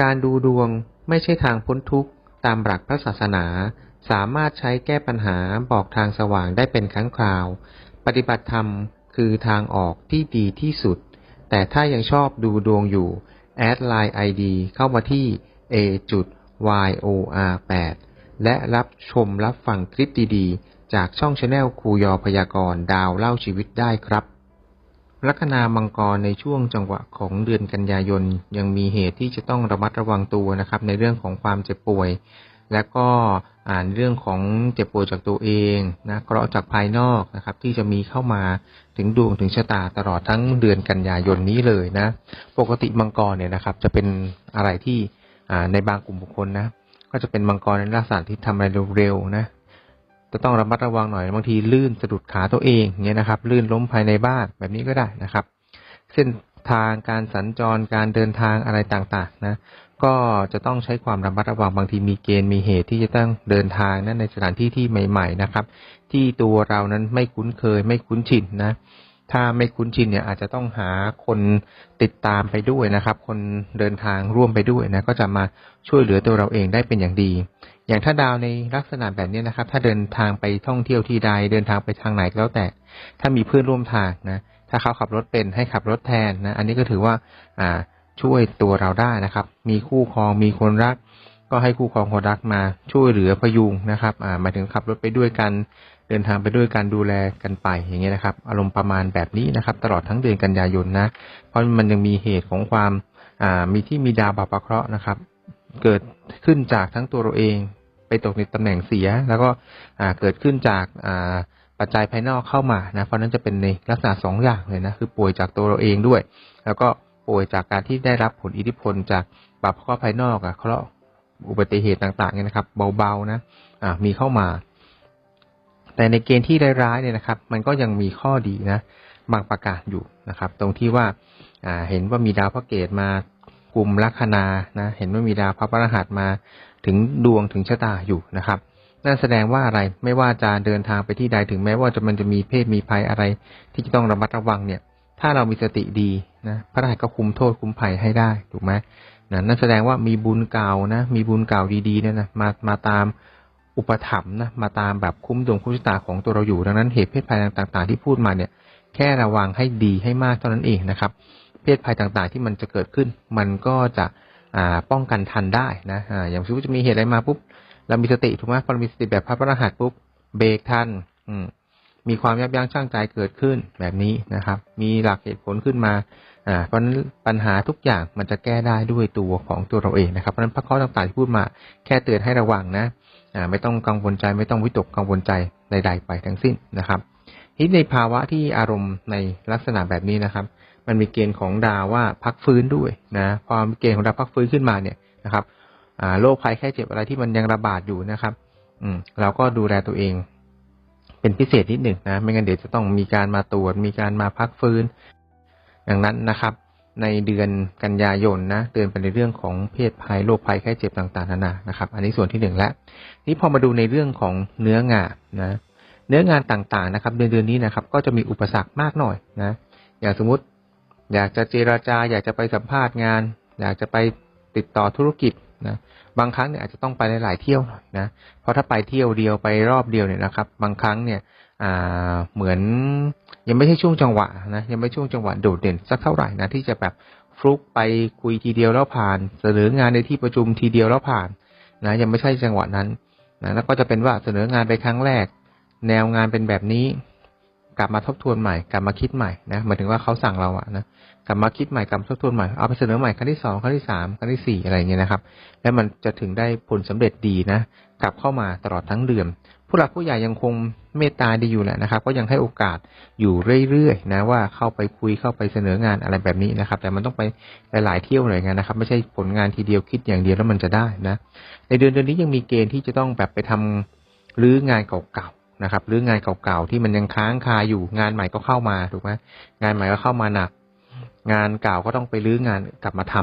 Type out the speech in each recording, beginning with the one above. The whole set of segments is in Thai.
การดูดวงไม่ใช่ทางพ้นทุกข์ตามหลักพระศาสนา สามารถใช้แก้ปัญหาบอกทางสว่างได้เป็นครั้งคราว ปฏิบัติธรรมคือทางออกที่ดีที่สุด แต่ถ้ายังชอบดูดวงอยู่ แอดไลน์ ID เข้ามาที่ a y o r 8และรับชมรับฟังคลิปดีๆ จากช่องชาแนลครูยอพยากรณ์ดาวเล่าชีวิตได้ครับ ลัคนามังกรในช่วงจังหวะของเดือนกันยายน ยังมีเหตุที่จะต้องระมัดระวังตัวนะครับ ในเรื่องของความเจ็บป่วย และก็อ่านเรื่องของเจ็บป่วยจากตัวเองนะเคราะห์จากภายนอกนะครับ ที่จะมีเข้ามาถึงดวงถึงชะตาตลอดทั้งเดือนกันยายนนี้เลยนะ ปกติมังกรเนี่ยนะครับ จะเป็นอะไรที่อ่าในบางกลุ่มบุคคลนะ ก็จะเป็นมังกรในลักษณะที่ทำอะไรเร็วๆนะ จะต้องระมัดระวังหน่อยบางทีลื่นสะดุดขาตัวเองเงี้ยนะครับ ลื่นล้มภายในบ้านแบบนี้ก็ได้นะครับ เส้นทางการสัญจรการเดินทางอะไรต่างๆ นะ ก็จะต้องใช้ความระมัดระวังบางทีมีเกณฑ์มีเหตุที่จะต้องเดินทางนั้นในสถานที่ที่ใหม่ ๆ นะครับ ที่ตัวเรานั้นไม่คุ้นเคยไม่คุ้นชินนะถ้าไม่คุ้นชินเนี่ยอาจจะต้องหาคนติดตามไปด้วยนะครับ คนเดินทางร่วมไปด้วยนะก็จะมาช่วยเหลือตัวเราเองได้เป็นอย่างดี อย่างถ้าดาวในลักษณะแบบนี้นะครับ ถ้าเดินทางไปท่องเที่ยวที่ใดเดินทางไปทางไหนก็แล้วแต่ ถ้ามีเพื่อนร่วมทางนะ ถ้าเขาขับรถเป็นให้ขับรถแทนนะ อันนี้ก็ถือว่า อ่า ช่วยตัวเราได้นะครับ มีคู่ครองมีคนรัก ก็ให้คู่ครองคนรักมาช่วยเหลือพยุงนะครับ อ่าหมายถึงขับรถไปด้วยกัน เดินทางไปด้วยกันดูแลกันไปอย่างเงี้ยนะครับ อารมณ์ประมาณแบบนี้นะครับ ตลอดทั้งเดือนกันยายนนะ เพราะมันยังมีเหตุของความ อ่า มีที่มีดาวบาปะเคราะห์นะครับ เกิดขึ้นจากทั้งตัวเราเอง ไปตกในตำแหน่งเสีย แล้วก็อ่าเกิดขึ้นจากอ่าปัจจัยภายนอกเข้ามานะ เพราะนั้นจะเป็นในลักษณะสองอย่างเลยนะคือป่วยจากตัวเราเองด้วย แล้วก็ป่วยจากการที่ได้รับผลอิทธิพลจากบาปเคราะห์ภายนอกอะเคราะห์อุบัติเหตุต่างๆเนี่ยนะครับ เบาๆนะอ่ามีเข้ามา แต่ในเกณฑ์ที่ร้ายๆเนี่ยนะครับ มันก็ยังมีข้อดีนะบางประกาศอยู่นะครับ ตรงที่ว่าอ่าเห็นว่ามีดาวพระเกตมากลุ่มลัคนานะ เห็นว่ามีดาวพระพฤหัสมา ถึงดวงถึงชะตาอยู่นะครับนั่นแสดงว่าอะไรไม่ว่าจะเดินทางไปที่ใดถึงแม้ว่าจะมันจะมีเพศมีภัยอะไร ที่จะต้องระมัดระวังเนี่ย ถ้าเรามีสติดีนะพระราชก็คุมโทษคุมภัยให้ได้ถูกไหมนะนั่นแสดงว่ามีบุญเก่านะ มีบุญเก่าดีๆเนี่ยนะมามาตามอุปถัมภ์นะมาตามแบบคุ้มดวงคุ้มชะตาของตัวเราอยู่ดังนั้นเหตุเพศภัยต่างๆ ที่พูดมาเนี่ย แค่ระวังให้ดีให้มากเท่านั้นเองนะครับ เพศภัยต่างๆที่มันจะเกิดขึ้น มันก็จะ อ่าป้องกันทันได้นะอ่าอย่างสมมติจะมีเหตุอะไรมาปุ๊บเรามีสติถูกไหมพอเรามีสติแบบพระพระรหัสปุ๊บเบรกทัน อืมมีความยับยั้งชั่งใจเกิดขึ้นแบบนี้นะครับ มีหลักเหตุผลขึ้นมาอ่าเพราะนั้นปัญหาทุกอย่างมันจะแก้ได้ด้วยตัวของตัวเราเองนะครับเพราะฉะนั้นพระข้อต่างๆที่พูดมาแค่เตือนให้ระวังนะอ่าไม่ต้องกังวลใจไม่ต้องวิตกกังวลใจใดๆไปทั้งสิ้นนะครับทีในภาวะที่อารมณ์ในลักษณะแบบนี้นะครับ มันมีเกณฑ์ของดาวว่าพักฟื้นด้วยนะพอมีเกณฑ์ของดาวพักฟื้นขึ้นมาเนี่ยนะครับโรคภัยแค่เจ็บอะไรที่มันยังระบาดอยู่นะครับ อืมเราก็ดูแลตัวเอง เป็นพิเศษนิดหนึ่งนะ ไม่งั้นเดี๋ยวจะต้องมีการมาตรวจ มีการมาพักฟื้นดังนั้นนะครับ ในเดือนกันยายนนะเตือนไปในเรื่องของเพศภัยโรคภัยแค่เจ็บต่างๆนานานะครับ อันนี้ส่วนที่หนึ่งแล้วนี่พอมาดูในเรื่องของเนื้องานนะ เนื้องานต่างๆนะครับในเดือนนี้นะครับ ก็จะมีอุปสรรคมากหน่อยนะ อย่างสมมติ อยากจะเจราจา อยากจะไปสัมภาษณ์งาน อยากจะไปติดต่อธุรกิจนะบางครั้งเนี่ยอาจจะต้องไปหลายๆเที่ยวหน่อยนะเพราะถ้าไปเที่ยวเดียวไปรอบเดียวเนี่ยนะครับ บางครั้งเนี่ยอ่าเหมือนยังไม่ใช่ช่วงจังหวะนะยังไม่ช่วงจังหวะโดดเด่นสักเท่าไหร่นะที่จะแบบฟลุกไปคุยทีเดียวแล้วผ่าน เสนองานในที่ประชุมทีเดียวแล้วผ่านนะยังไม่ใช่จังหวะนั้นนะแล้วก็จะเป็นว่าเสนองานไปครั้งแรก แนวงานเป็นแบบนี้ กลับมาทบทวนใหม่กลับมาคิดใหม่นะหมายถึงว่าเขาสั่งเราอะนะกลับมาคิดใหม่กลับมาทบทวนใหม่เอาไปเสนอใหม่ครั้งที่สองครั้งที่สามครั้งที่สี่อะไรอย่างเงี้ยนะครับ แล้วมันจะถึงได้ผลสำเร็จดีนะ กลับเข้ามาตลอดทั้งเดือนผู้หลักผู้ใหญ่ยังคงเมตตาดีอยู่แหละนะครับ ก็ยังให้โอกาสอยู่เรื่อยๆนะว่าเข้าไปคุยเข้าไปเสนองานอะไรแบบนี้นะครับ แต่มันต้องไปหลายๆเที่ยวหน่อยงานนะครับ ไม่ใช่ผลงานทีเดียวคิดอย่างเดียวแล้วมันจะได้นะ ในเดือนเดือนนี้ยังมีเกณฑ์ที่จะต้องแบบไปทำรื้องานเก่าๆ นะครับ หรืองานเก่าๆที่มันยังค้างคาอยู่งานใหม่ก็เข้ามาถูกไหมงานใหม่ก็เข้ามาหนัก งานเก่าก็ต้องไปรื้องานกลับมาท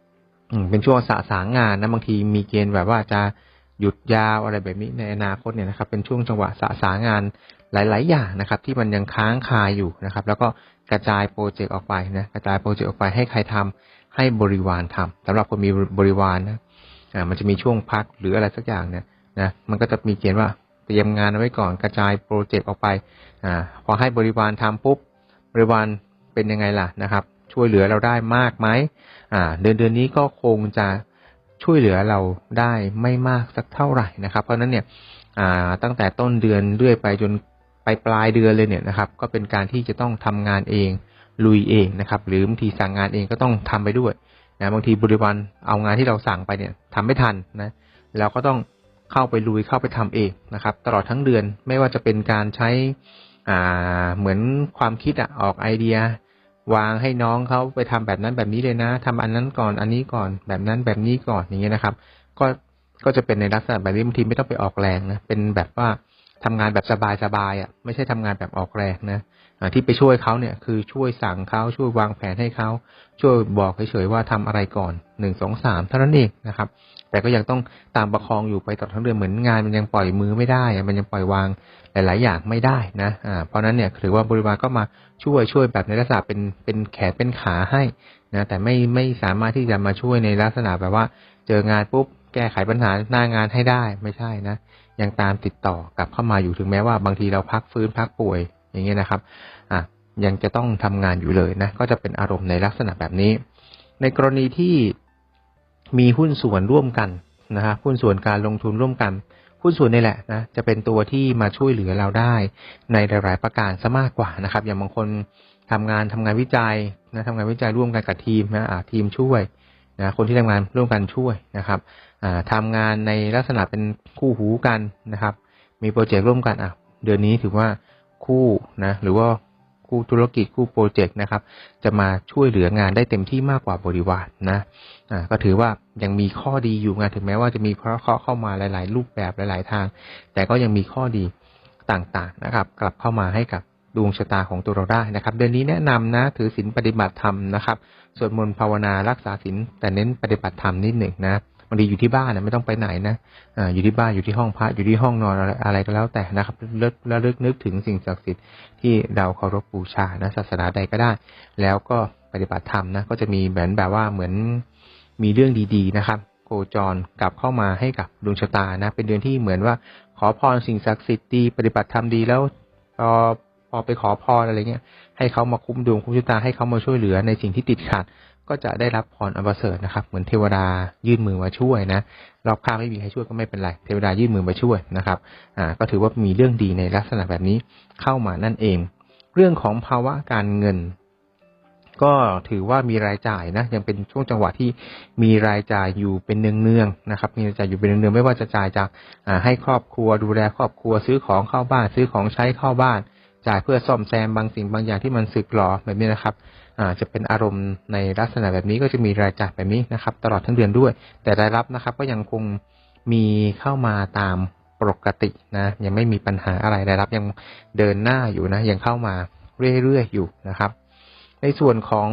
ำอืมเป็นช่วงสะสางงานนะบางทีมีเกณฑ์แบบว่าจะหยุดยาวอะไรแบบนี้ในอนาคตเนี่ยนะครับ เป็นช่วงจังหวะสะสางงานหลาย ๆ อย่างนะครับ ที่มันยังค้างคาอยู่นะครับ แล้วก็กระจายโปรเจกต์ออกไปนะกระจายโปรเจกต์ออกไปให้ใครทำให้บริวารทำสำหรับคนมีบริวารนะอ่ามันจะมีช่วงพักหรืออะไรสักอย่างเนี่ยนะมันก็จะมีเขียนว่า เตรียมงานเอาไว้ก่อนกระจายโปรเจกต์ออกไปอ่าพอให้บริวารทำปุ๊บบริวารเป็นยังไงล่ะนะครับ ช่วยเหลือเราได้มากไหมอ่า เดือนเดือนนี้ก็คงจะช่วยเหลือเราได้ไม่มากสักเท่าไหร่นะครับ เพราะนั้นเนี่ยอ่าตั้งแต่ต้นเดือนเรื่อยไปจนไปปลายเดือนเลยเนี่ยนะครับ ก็เป็นการที่จะต้องทำงานเองลุยเองนะครับ หรือบางทีสั่งงานเองก็ต้องทำไปด้วยนะบางทีบริวารเอางานที่เราสั่งไปเนี่ยทำไม่ทันนะเราก็ต้อง เข้าไปลุยเข้าไปทำเองนะครับ ตลอดทั้งเดือนไม่ว่าจะเป็นการใช้อ่าเหมือนความคิดอะออกไอเดีย วางให้น้องเขาไปทำแบบนั้นแบบนี้เลยนะทำอันนั้นก่อนอันนี้ก่อนแบบนั้นแบบนี้ก่อนอย่างเงี้ยนะครับ ก็ก็จะเป็นในลักษณะแบบนี้บางทีไม่ต้องไปออกแรงนะเป็นแบบว่า ทำงานแบบสบายๆอะ ไม่ใช่ทำงานแบบออกแรงนะที่ไปช่วยเขาเนี่ยคือช่วยสั่งเขาช่วยวางแผนให้เขาช่วยบอกเฉยๆว่าทำอะไรก่อนหนึ่งสองสามเท่านั้นเองนะครับ แต่ก็ยังต้องตามประคองอยู่ไปตลอดทั้งเดือนเหมือนงานมันยังปล่อยมือไม่ได้ มันยังปล่อยวางหลาย ๆ อย่างไม่ได้นะอ่าเพราะฉะนั้นเนี่ยถือว่าบริวารก็มาช่วยช่วยแบบในลักษณะเป็นเป็นแขนเป็นขาให้นะแต่ไม่ไม่สามารถที่จะมาช่วยในลักษณะแบบว่า เจองานปุ๊บแก้ไขปัญหาหน้างานให้ได้ไม่ใช่นะ ยังตามติดต่อกลับเข้ามาอยู่ถึงแม้ว่าบางทีเราพักฟื้นพักป่วยอย่างเงี้ยนะครับอะยังจะต้องทำงานอยู่เลยนะก็จะเป็นอารมณ์ในลักษณะแบบนี้ ในกรณีที่มีหุ้นส่วนร่วมกันนะฮะหุ้นส่วนการลงทุนร่วมกัน หุ้นส่วนนี่แหละนะจะเป็นตัวที่มาช่วยเหลือเราได้ ในหลาย ๆ ประการซะมากกว่านะครับ อย่างบางคนทำงานทำงานวิจัยนะทำงานวิจัยร่วมกันกับทีมนะอ่าทีมช่วย นะคนที่ทำงานร่วมกันช่วยนะครับอ่าทำงานในลักษณะเป็นคู่หูกันนะครับ มีโปรเจกต์ร่วมกันอะเดือนนี้ถือว่าคู่นะหรือว่าคู่ธุรกิจคู่โปรเจกต์นะครับ จะมาช่วยเหลืองานได้เต็มที่มากกว่าบริวารนะอ่าก็ถือว่ายังมีข้อดีอยู่งานถึงแม้ว่าจะมีเคราะห์เข้ามาหลาย ๆ รูปแบบหลาย ๆ ทาง แต่ก็ยังมีข้อดีต่างๆนะครับ กลับเข้ามาให้กับ ดวงชะตาของตัวเราได้นะครับ เดือนนี้แนะนำนะถือศีลปฏิบัติธรรมนะครับสวดมนต์ภาวนารักษาศีลแต่เน้นปฏิบัติธรรมนิดหนึ่งนะบางทีอยู่ที่บ้านนะไม่ต้องไปไหนนะออยู่ที่บ้านอยู่ที่ห้องพระอยู่ที่ห้องนอนอะไรอะไรก็แล้วแต่นะครับเลิกระลึกนึกถึงสิ่งศักดิ์สิทธิ์ที่เราเคารพบูชานะศาสนาใดก็ได้ แล้วก็ปฏิบัติธรรมนะก็จะมีเหมือนแบบว่าเหมือนมีเรื่องดีๆนะครับโคจรกลับเข้ามาให้กับดวงชะตานะ เป็นเดือนที่เหมือนว่า ขอพรสิ่งศักดิ์สิทธิ์ดีปฏิบัติธรรมดีแล้วพอ พอไปขอพรอะไรเงี้ยให้เขามาคุ้มดวงคุ้มชะตาให้เขามาช่วยเหลือในสิ่งที่ติดขัด ก็จะได้รับพรอันประเสริฐนะครับ เหมือนเทวดายื่นมือมาช่วยนะรอบข้างไม่มีใครช่วยก็ไม่เป็นไรเทวดายื่นมือมาช่วยนะครับอ่าก็ถือว่ามีเรื่องดีในลักษณะแบบนี้เข้ามานั่นเอง เรื่องของภาวะการเงินก็ถือว่ามีรายจ่ายนะยังเป็นช่วงจังหวะที่มีรายจ่ายอยู่เป็นเนืองๆนะครับ มีรายจ่ายอยู่เป็นเนืองๆไม่ว่าจะจ่ายจากอ่าให้ครอบครัวดูแลครอบครัวซื้อของเข้าบ้าน ซื้อของใช้เข้าบ้าน จ่ายเพื่อซ่อมแซมบางสิ่งบางอย่างที่มันสึกหรอแบบนี้นะครับอ่าจะเป็นอารมณ์ในลักษณะแบบนี้ก็จะมีรายจ่ายแบบนี้นะครับ ตลอดทั้งเดือนด้วย แต่รายรับนะครับ ก็ยังคงมีเข้ามาตามปกตินะยังไม่มีปัญหาอะไรรายรับยังเดินหน้าอยู่นะยังเข้ามาเรื่อยๆอยู่นะครับ ในส่วนของ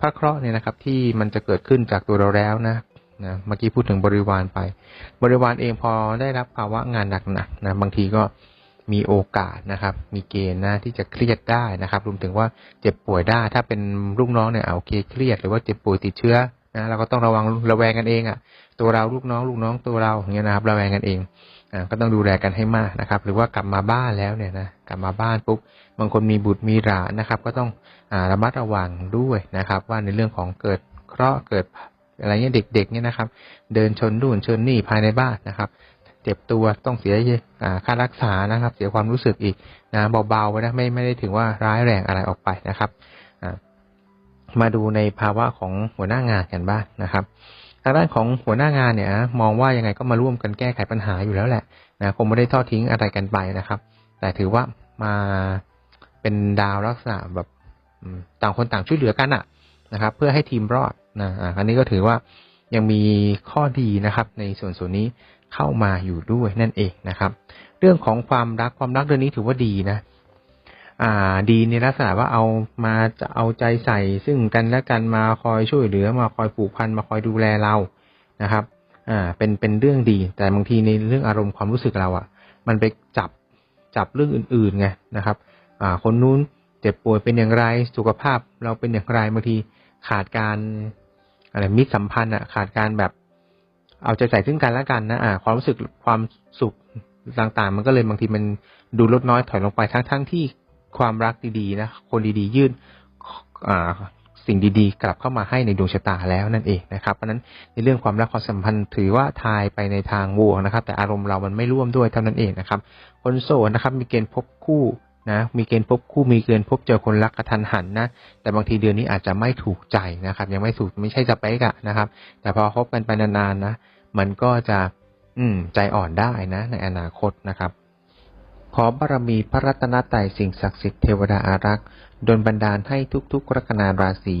พระเคราะห์เนี่ยนะครับ ที่มันจะเกิดขึ้นจากตัวเราแล้วนะนะเมื่อกี้พูดถึงบริวารไป บริวารเองพอได้รับภาวะงานหนักๆนะบางทีก็ มีโอกาสนะครับ มีเกณฑ์นะที่จะเครียดได้นะครับ รวมถึงว่าเจ็บป่วยได้ ถ้าเป็นลูกน้องเนี่ยเอาโอเคเครียด หรือว่าเจ็บป่วยติดเชื้อนะเราก็ต้องระวังระแวงกันเองอะ่ะ ตัวเราลูกน้องลูกน้องตัวเราอย่างเงี้ยนะครับ ระแวงกันเองอ่าก็ต้องดูแลกันให้มากนะครับ หรือว่ากลับมาบ้านแล้วเนี่ยนะกลับมาบ้านปุ๊บบางคนมีบุตรมีหลานนะครับ ก็ต้องอ่าระมัดระวังด้วยนะครับ ว่าในเรื่องของเกิดเคราะห์เกิดอะไรเงี้ยเด็กๆเนี่ยนะครับ เดินชนนู่นชนนี่ภายในบ้านนะครับ เจ็บตัวต้องเสียค่ารักษานะครับ เสียความรู้สึกอีกนะเบาๆไว้นะไม่ไม่ได้ถึงว่าร้ายแรงอะไรออกไปนะครับมาดูในภาวะของหัวหน้างานกันบ้างนะครับทางด้านของหัวหน้างานเนี่ยมองว่ายังไงก็มาร่วมกันแก้ไขปัญหาอยู่แล้วแหละนะคงไม่ได้ทอดทิ้งอะไรกันไปนะครับ แต่ถือว่ามาเป็นดาวลักษณะแบบต่างคนต่างช่วยเหลือกันอะนะครับ เพื่อให้ทีมรอดนะอันนี้ก็ถือว่า ยังมีข้อดีนะครับ ในส่วนส่วนนี้เข้ามาอยู่ด้วยนั่นเองนะครับ เรื่องของความรักความรักเดือนนี้ถือว่าดีนะอ่า ดีในลักษณะว่าเอามาจะเอาใจใส่ ซึ่งกันและกันมาคอยช่วยเหลือมาคอยผูกพันมาคอยดูแลเรานะครับ อ่า เป็นเป็นเรื่องดี แต่บางทีในเรื่องอารมณ์ความรู้สึกเราอะ่ะ มันไปจับจับเรื่องอื่นๆไงนะครับ อ่า คนนู้นเจ็บป่วยเป็นอย่างไรสุขภาพเราเป็นอย่างไรบางทีขาดการ อะไรมิตรสัมพันธ์อะขาดการแบบ เอาใจใส่ซึ่งกันและกันนะอ่า ความรู้สึกความสุขต่างๆ มันก็เลยบางทีมันดูลดน้อยถอยลงไปทั้งๆทที่ความรักดีๆนะคนดีๆ ยื่นอ่าสิ่งดีๆ กลับเข้ามาให้ในดวงชะตาแล้วนั่นเองนะครับ เพราะนั้นในเรื่องความรักความสัมพันธ์ถือว่าทายไปในทางบวกนะครับ แต่อารมณ์เรามันไม่ร่วมด้วยเท่านั้นเองนะครับ คนโสดนะครับ มีเกณฑ์พบคู่ นะมีเกณฑ์พบคู่มีเกณฑ์พบเจอคนรักกระทันหันนะแต่บางทีเดือนนี้อาจจะไม่ถูกใจนะครับ ยังไม่ถูกไม่ใช่สเปกอะนะครับ แต่พอคบกันไปนานๆนะมันก็จะ อืม ใจอ่อนได้นะ ในอนาคตนะครับ ขอบารมีพระรัตนตรัยสิ่งศักดิ์สิทธิ์เทวดาอารักษ์ดลบันดาลให้ทุกๆ ลัคนาราศี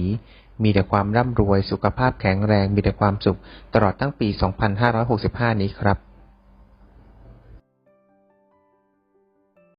มีแต่ความร่ำรวยสุขภาพแข็งแรง มีแต่ความสุข ตลอดทั้งปี 2565 นี้ครับ